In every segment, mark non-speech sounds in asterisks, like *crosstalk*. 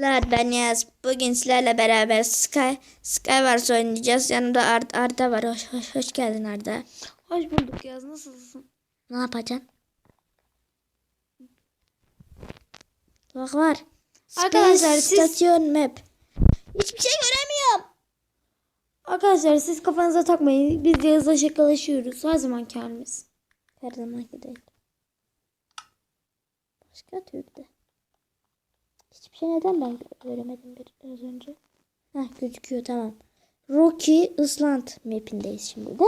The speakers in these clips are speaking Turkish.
Merhabalar ben Yaz. Bugün sizlerle beraber Sky, Skywars oynayacağız. Yanımda Ar- Arda var. Hoş, hoş, hoş geldin Arda. Hoş bulduk Yaz. Nasılsın? Ne yapacaksın? Bak var. Arkadaşlar, siz- Station Map. Hiçbir şey göremiyorum. Arkadaşlar siz kafanıza takmayın. Biz Yaz'la şakalaşıyoruz. Her zamanki halimiz. Her zamanki değil. Başka türlü. Hiçbir şey neden ben gö- göremedim bir, az önce. Heh gözüküyor tamam. Rocky Island mapindeyiz şimdi de.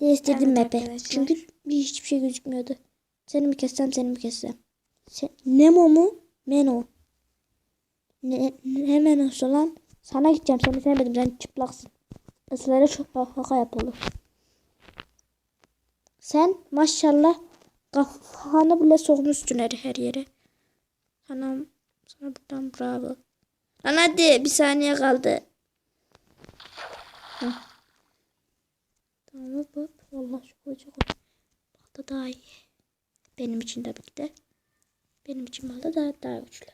Değiştirdim Evet map'i. arkadaşlar. Çünkü bir hiçbir şey gözükmüyordu. Seni mi kessem seni mi kessem. Sen, Nemo mu? Meno. Ne, ne Meno'su lan? Sana gideceğim seni sevmedim sen çıplaksın. Isılara çok kaka yapılır. Sen maşallah kafanı bile sokmuşsun her, her yere. Sana, sana buradan bravo. Lan hadi bir saniye kaldı. Tamam hop hop. Valla şu koca koca. Balda daha iyi. Benim için tabii ki de. Benim için balda daha, daha güçlü.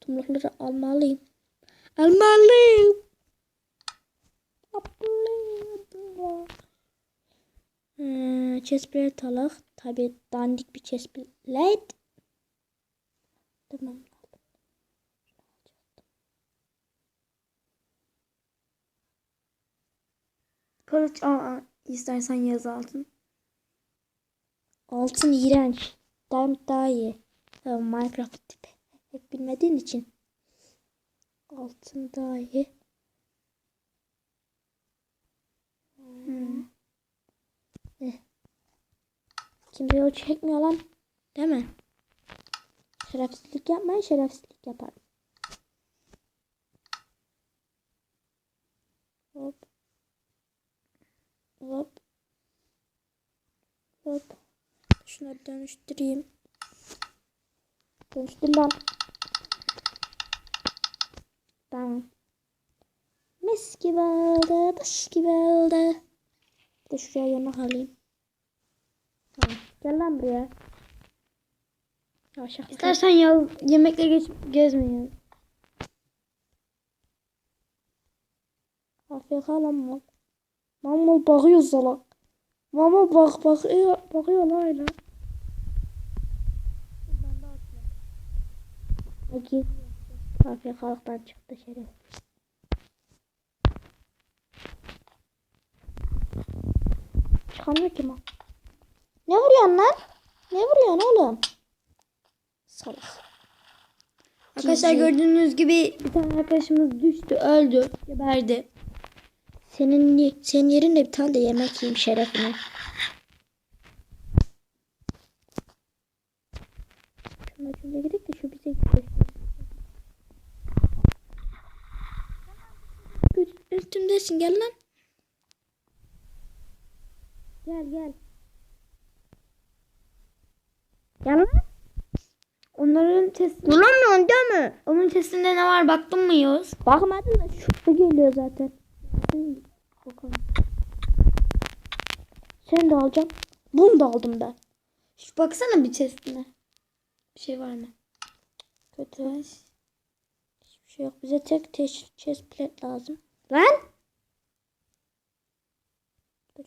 Tomrukları almalıyım. Almalıyım. Hmm, chestplate alak. Tabi dandik bir chestplate. Tamam. Kılıç aa, istersen Yaz altın. Altın iğrenç. Diamond daha iyi. Minecraft tipi. Pek bilmediğin için. Altın daha iyi. Hmm. Kimse yol çekmiyor lan. Değil mi? Şerefsizlik yapmayın şerefsizlik yapar. Hop. Hop. Hop. Şunları dönüştüreyim. Dönüştür lan. Tamam. Mis gibi oldu. Taş gibi oldu. Bir de şuraya yemek alayım. Gel lan buraya. Yavaş yavaş. İstersen Yaz yemekle geç gezmeyin. Afiyet lan mal. Mal bakıyor salak. Mama bak bakıyor bakıyor lan öyle. Peki. Afiyet çıktı şeref. Çıkamıyor ki mal. Ne vuruyorsun lan? Ne vuruyorsun oğlum? Salak. Arkadaşlar gördüğünüz gibi bir tane arkadaşımız düştü, öldü, geberdi. Senin senin yerine bir tane de yemek yiyeyim şerefine. Şuna şöyle gidelim de şu bize gidelim. Üstümdesin gel lan. Gel gel. Gel lan. Onların testi, Bulamıyorsun değil mi? onun testinde ne var baktın mı Yaz? Bakmadın da şu geliyor zaten. Bakalım. Seni de alacağım. Bunu da aldım ben. Şu baksana bir testine. Bir şey var mı? Kötü. Hiçbir şey yok. Bize tek teş- chest plate lazım. Lan!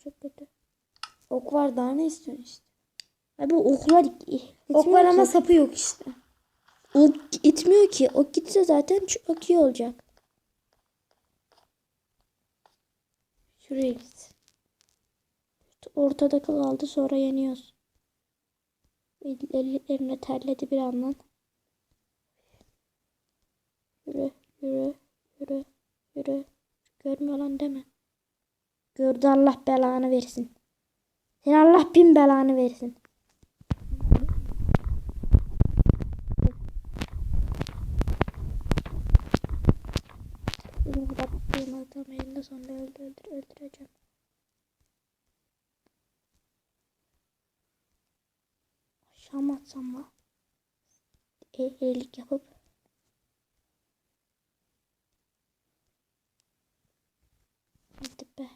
Çok kötü. Ok var daha ne istiyorsun işte? Ay bu oklar Ok var ama sapı yok işte. Ok itmiyor ki. Ok gitse zaten çok iyi olacak. Şuraya git. Ortada kaldı sonra yeniyoruz. Elleri, eline terledi bir andan. Yürü, yürü, yürü, yürü. Görmüyor lan deme. Gördü Allah belanı versin. Sen Allah bin belanı versin. Bunu kadar tutuyorum adam elinde sonunda öldür, öldür, öldüreceğim. Aşağı mı atsam mı? Eğilik yapıp. Hadi be.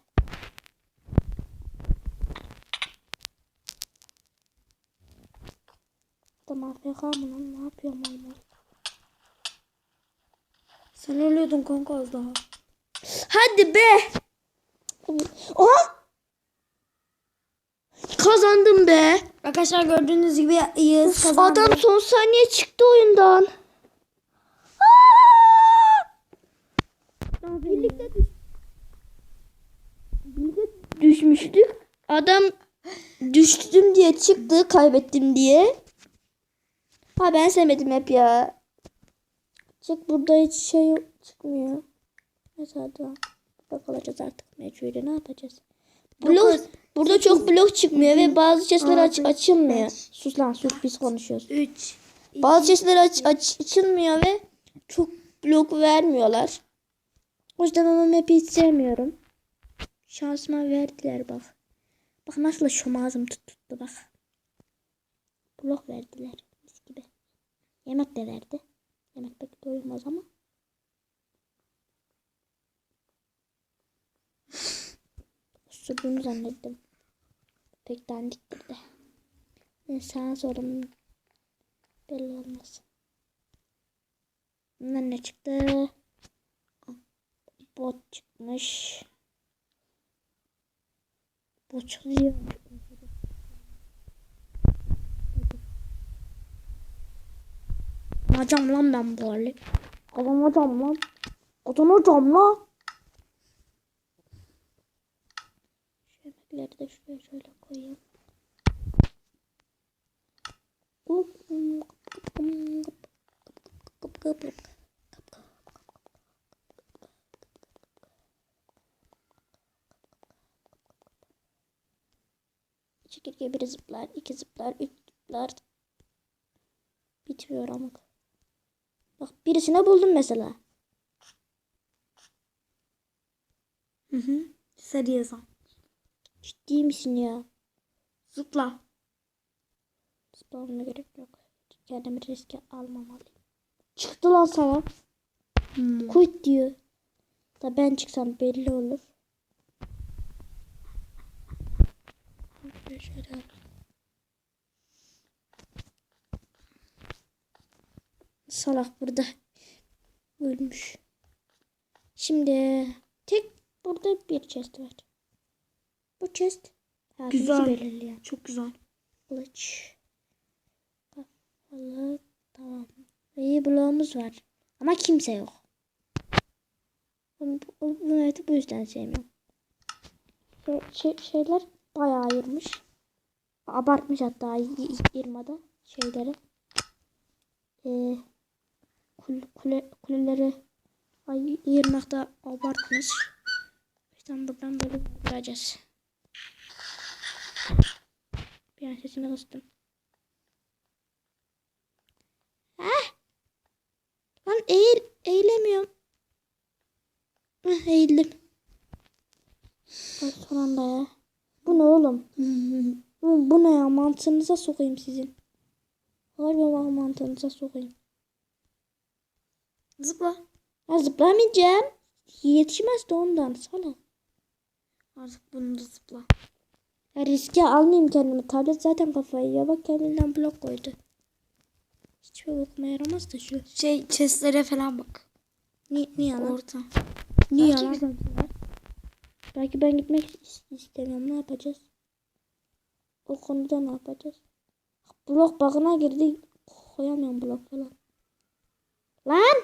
Adam AFK mı lan? Ne yapıyor mal mal? Sen ölüyordun kanka az daha. Hadi be. Oha. Kazandım be. Arkadaşlar gördüğünüz gibi Yağız kazandı. Adam son saniye çıktı oyundan. Birlikte, düş- Birlikte düşmüştük. Adam düştüm diye çıktı, kaybettim diye. Ha ben sevmedim hep ya. Çık burada hiç şey yok, çıkmıyor. Mesela daha burada kalacağız artık mecburi ne yapacağız? Dokuz, burada çok blok çıkmıyor ve bazı chestler aç, açılmıyor. Sus lan sus biz konuşuyoruz. 3. Bazı chestler aç, aç, açılmıyor ve çok blok vermiyorlar. O yüzden ama map'i hiç sevmiyorum. Şansıma verdiler bak. Bak nasıl şomazım tut tuttu bak. Blok verdiler. Mis gibi. Yemek de verdi. Yemek pek doyulmaz ama. *laughs* Osurduğunu zannettim. Pek dandiktir de. Ben sana sorayım. Belli olmaz. Bundan ne çıktı? Bot çıkmış. Bot çıkıyor. Kazanacağım lan ben bu hali. Kazanacağım lan. Kazanacağım lan. Yemekleri de şuraya şöyle koyayım. Çekirge bir zıplar, iki zıplar, üç zıplar. Bitmiyor ama. Bak birisine buldum mesela. Hı hı. Sarı. Ciddi misin ya? Zıpla. Zıplamama gerek yok. Kendimi riske almamalıyım. Çıktı lan sana. Hmm. Quit diyor. Da ben çıksam belli olur. Şöyle. Salak burada ölmüş. Şimdi tek burada bir chest var. Bu chest Güzel. belirleyen. Çok güzel. Kılıç. Kafalı. Tamam. İyi bloğumuz var. Ama kimse yok. Bu, bu, bu map'i bu yüzden sevmiyorum. Şey, şey- şeyler bayağı ayırmış. Abartmış hatta y- yırmada şeyleri. Ee, kule, kule, kuleleri ay, yırmakta abartmış. O yüzden buradan böyle vuracağız. Bir an sesini kıstım. Heh. Lan eğil, eğilemiyorum. Heh, eğildim. Ay son anda ya. Bu ne oğlum? *laughs* Bu, bu ne ya? Mantığınıza sokayım sizin. Harbi bak mantığınıza sokayım. Zıpla. Ya zıplamayacağım. Yetişmez de ondan. Sana. Artık bunu da zıpla. Ya riske almayayım kendimi. Tablet zaten kafayı yiyor. Bak kendinden blok koydu. Hiçbir okuma yaramaz da şu. Şey chestlere falan bak. Ni niye lan? Orta. Niye Belki lan? Belki ben gitmek is- istemiyorum. Ne yapacağız? O konuda ne yapacağız? Blok bug'ına girdi. Koyamıyorum blok falan. Lan!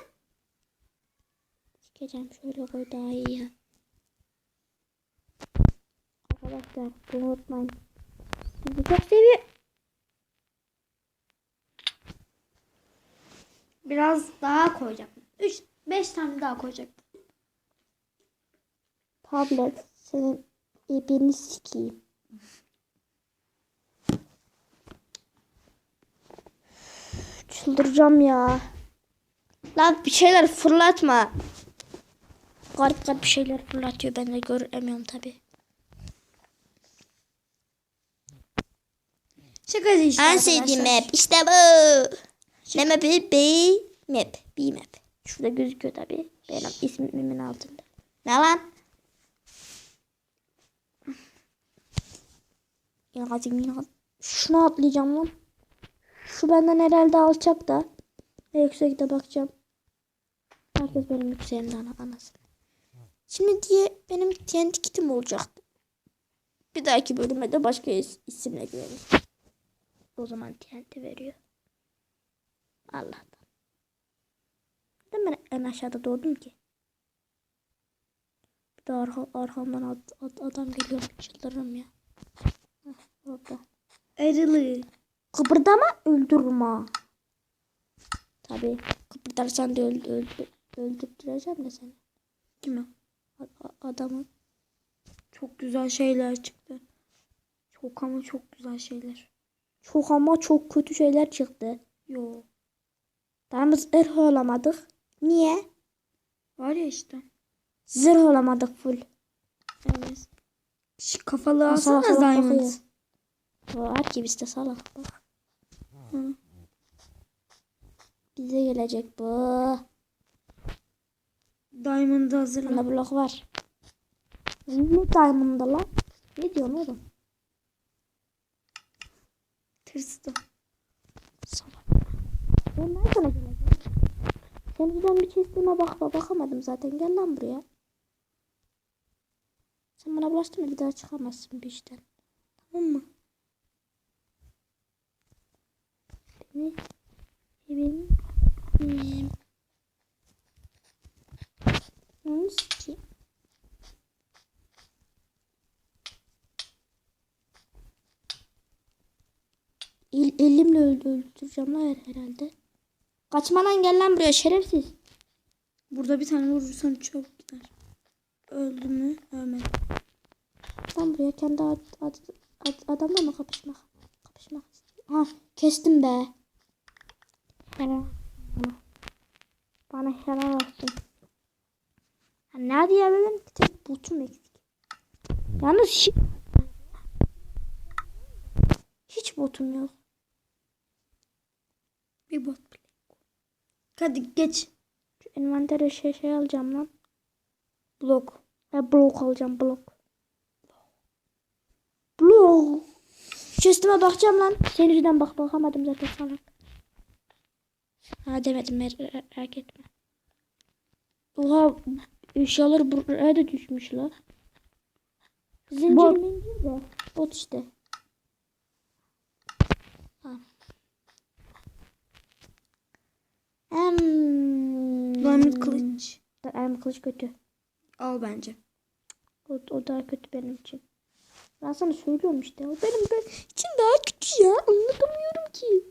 Sikeceğim. Şöyle koy daha iyi ya. Arkadaşlar bunu unutmayın. Sizi çok seviyorum. Biraz daha koyacaktım. 3 5 tane daha koyacaktım. Tablet senin ibini sikeyim. Çıldıracağım ya. Lan bir şeyler fırlatma. Garip garip bir şeyler fırlatıyor. Ben de göremiyorum tabi. Şakacı işte En sevdiğim map işte bu. Ne map'i? B map. B map. Şurada gözüküyor tabi. Benim ismimin altında. Ne lan? İnanacağım inan. Şuna atlayacağım lan. Şu benden herhalde alçak da. En yüksekte bakacağım. Herkes benim yükseğimde ana, anasını. Şimdi diye benim TNT kitim olacaktı. Bir dahaki bölüme de başka is- isimle girelim. O zaman TNT veriyor. Allah'tan. Neden ben en aşağıda doğdum ki? Bir de arka, arkamdan ad- ad- adam geliyor. Çıldırırım ya. Heh, orada. Arılı. Kıpırdama öldürme. Tabii kıpırdarsan da öldü, öldü, öldürtüreceğim de seni. Kimi? A- a- adamı. Çok güzel şeyler çıktı. Çok ama çok güzel şeyler. Çok ama çok kötü şeyler çıktı. Yo. Daha biz zırh olamadık. Niye? Var ya işte. Zırh olamadık full. Evet. Şu kafalı alsana Diamond. Var ki bizde salak bak. Hı. Bize gelecek bu. Diamond'ı hazırla. Bana blok var. Ne diamond'da lan? Ne diyorsun oğlum? Tırstı. Salak. Ben nereden geleceğim? Senin yüzünden bir chest'ime bak bakamadım zaten. Gel lan buraya. Sen bana bulaştın mı bir daha çıkamazsın bir işten. Tamam mı? Beni benim Onu sikeyim. Öldü, öldüreceğim lan her- herhalde. Kaçma lan gel lan buraya şerefsiz. Burada bir tane vurursan çok gider. Öldü mü? Ölmedi. Lan buraya kendi ad, ad, ad, adamla mı kapışmak? Kapışmak. Ha kestim be. Helal. Bana helal olsun. Ha, ne diyebilirim ki tek botum eksik. Yalnız hiç, hiç botum yok. Bir bot bile. Hadi geç. Şu envantere şey şey alacağım lan. Blok. Ha blok alacağım blok. Blok. Chest'ime bakacağım lan. Senin yüzünden bak bakamadım zaten salak. Ha demedim mer- merak etme. Oha eşyalar buraya da düşmüş la. Zincir Bot. de. Bot işte. Em, Diamond kılıç. Diamond kılıç kötü. Al bence. O, o daha kötü benim için. Ben sana söylüyorum işte. O benim ben için daha kötü ya. Anlatamıyorum ki.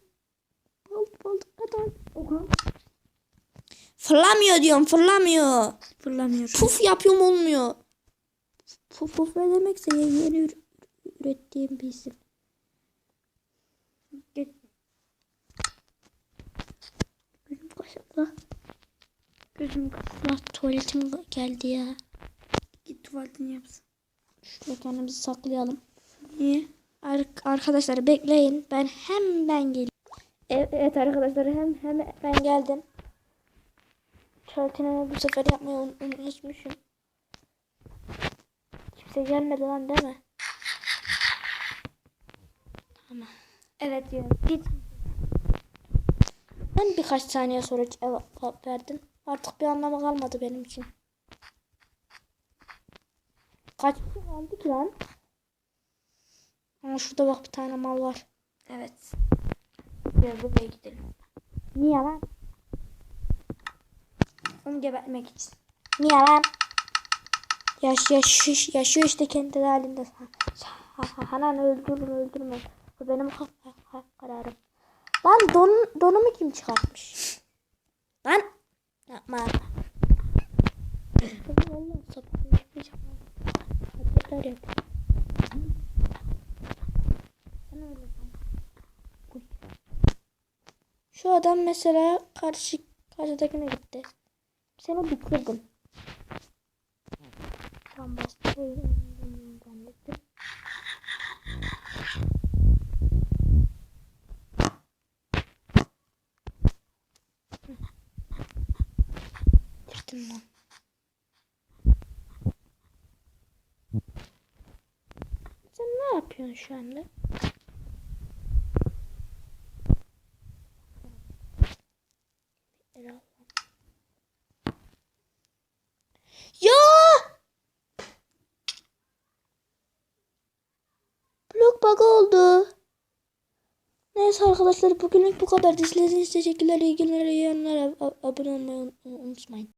Bal bal kadar. Oha. Fırlamıyor diyorum fırlamıyor. Fırlamıyorum. Puf yapıyorum olmuyor. Puf puf ne demekse yeni ür- ürettiğim bir isim. Geç. Kaşındı. Gözüm. Allah tuvaletim geldi ya. Git tuvaletini yapsın. Şurada kendimizi saklayalım. Niye? Ar- arkadaşlar bekleyin. Ben hemen geliyorum. Evet, evet arkadaşlar hem hem ben geldim. Tuvaletini bu sefer yapmayı un- unutmuşum. Kimse gelmedi lan değil mi? Tamam. Evet diyorum. Git. Ben birkaç saniye sonra cevap verdim. Artık bir anlamı kalmadı benim için. Kaç kişi kaldı ki lan? Ama şurada bak bir tane mal var. Evet. Biraz buraya gidelim. Niye lan? Onu gebertmek için. Niye lan? Yaş, yaş, yaşıyor işte kendi halinde. Ha, ha, ha, Hanan öldürün öldürme. Bu benim kararım. Lan don, donumu kim çıkartmış? Lan yapma. Vallahi. Şu adam mesela karşı karşıdakine gitti. Seni bitirdim. Tam bastırıyorum. yapıyorsun şu anda? Ya! Blok bug oldu. Neyse arkadaşlar bugünlük bu kadar. Dizleriniz teşekkürler. İyi günler, iyi yanlara abone olmayı unutmayın.